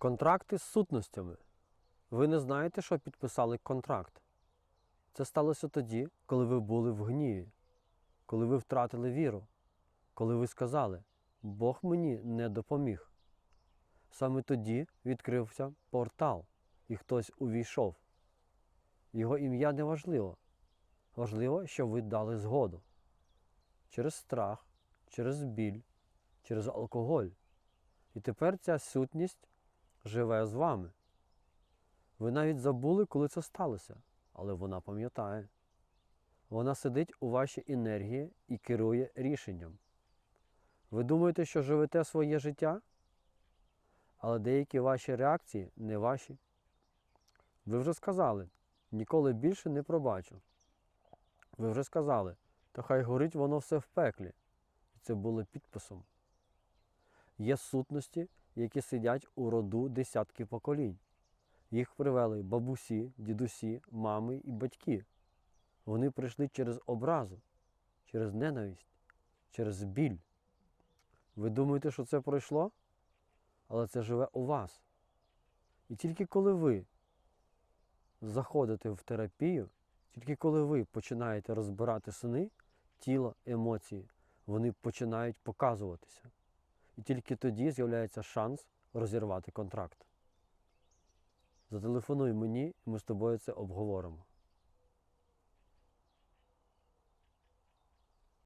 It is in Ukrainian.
Контракти з сутностями. Ви не знаєте, що підписали контракт. Це сталося тоді, коли ви були в гніві, коли ви втратили віру, коли ви сказали, Бог мені не допоміг. Саме тоді відкрився портал, і хтось увійшов. Його ім'я не важливо. Важливо, що ви дали згоду. Через страх, через біль, через алкоголь. І тепер ця сутність живе з вами. Ви навіть забули, коли це сталося, але вона пам'ятає. Вона сидить у вашій енергії і керує рішенням. Ви думаєте, що живете своє життя? Але деякі ваші реакції не ваші. Ви вже сказали, ніколи більше не пробачу. Ви вже сказали, та хай горить воно все в пеклі. І це було підписом. Є сутності, які сидять у роду десятки поколінь. Їх привели бабусі, дідусі, мами і батьки. Вони прийшли через образу, через ненависть, через біль. Ви думаєте, що це пройшло? Але це живе у вас. І тільки коли ви заходите в терапію, тільки коли ви починаєте розбирати сини, тіло, емоції, вони починають показуватися. І тільки тоді з'являється шанс розірвати контракт. Зателефонуй мені, і ми з тобою це обговоримо.